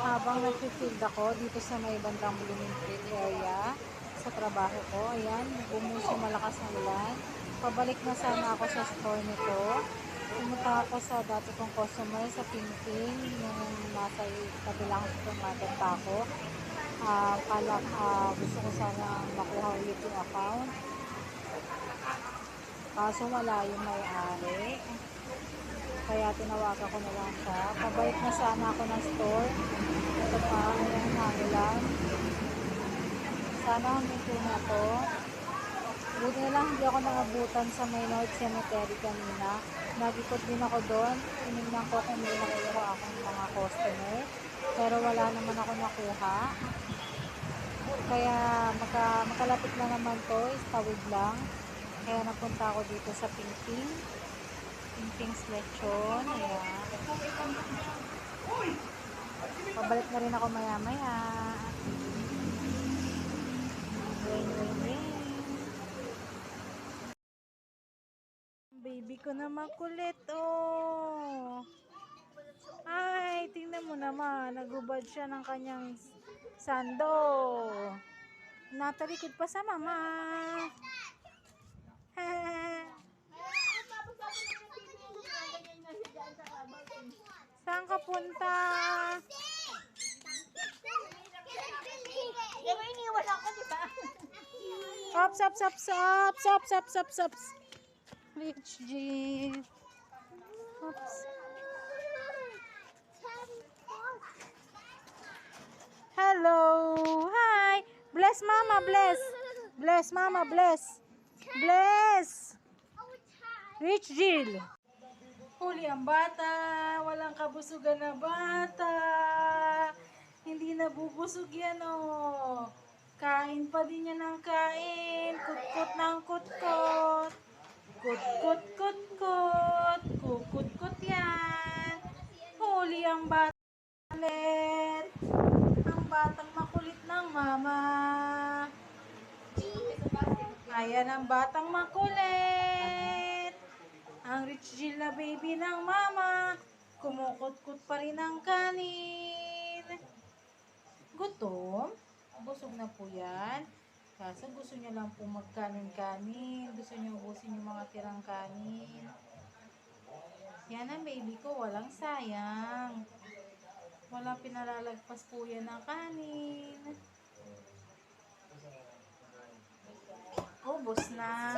habang nag-field ako dito sa may bandang Bloomingfield area sa trabaho ko. Ayan, bumuso malakas na ulan. Pabalik na sana ako sa store nito. Pumunta ako sa dati kong customer sa Pingping, yung nasa kabilang supermarket pa ako. Ah, kala, ah, gusto ko sana makuha ulit yung account. Kaso wala yung may-ari. Kaya tinawagan ko na lang siya. Pabalik na sana ako ng store. Ito pa, ayan, nagulan. Sana huminto na to. Buti na lang hindi ako nakabutan sa may Cemetery kanina. Nagikot din ako doon. Tinignan ko kung may nakuha akong mga customer. Pero wala naman ako nakuha. Kaya maka, makalapit na naman to. Tawid lang. Kaya napunta ako dito sa Pingping. Pingping's Lechon. Ayan. Pabalik na rin ako maya maya. Rain, rain, rain. Baby ko naman kulit, oh. Ay, tingnan mo naman. Nagubad siya ng kanyang sando. Natalikod pa sa mama. Saan ka punta? Di ba iniwan ako, di ba? Up, up, up, up, up, up, up, up. Rich G. Oops. Hello. Hi. Bless mama, bless. Bless mama, bless. Bless. Rich Jill. Huli ang bata. Walang kabusugan na bata. Hindi nabubusog yan, oh. Kain pa din yan ng kain. Kutkot ng kutkot. Kutkot, kutkot. Kukutkot yan. Huli ang bata. ulit. Ang batang makulit ng mama. Ayan ang batang makulit. Rich Jill na baby ng mama. Kumukutkot pa rin ang kanin. Gutom? Busog na po yan. Kaso gusto niya lang po magkanin-kanin. Gusto niya ubusin yung mga tirang kanin. Yan ang baby ko. Walang sayang. Walang pinalalagpas po yan ng kanin. Ubus na.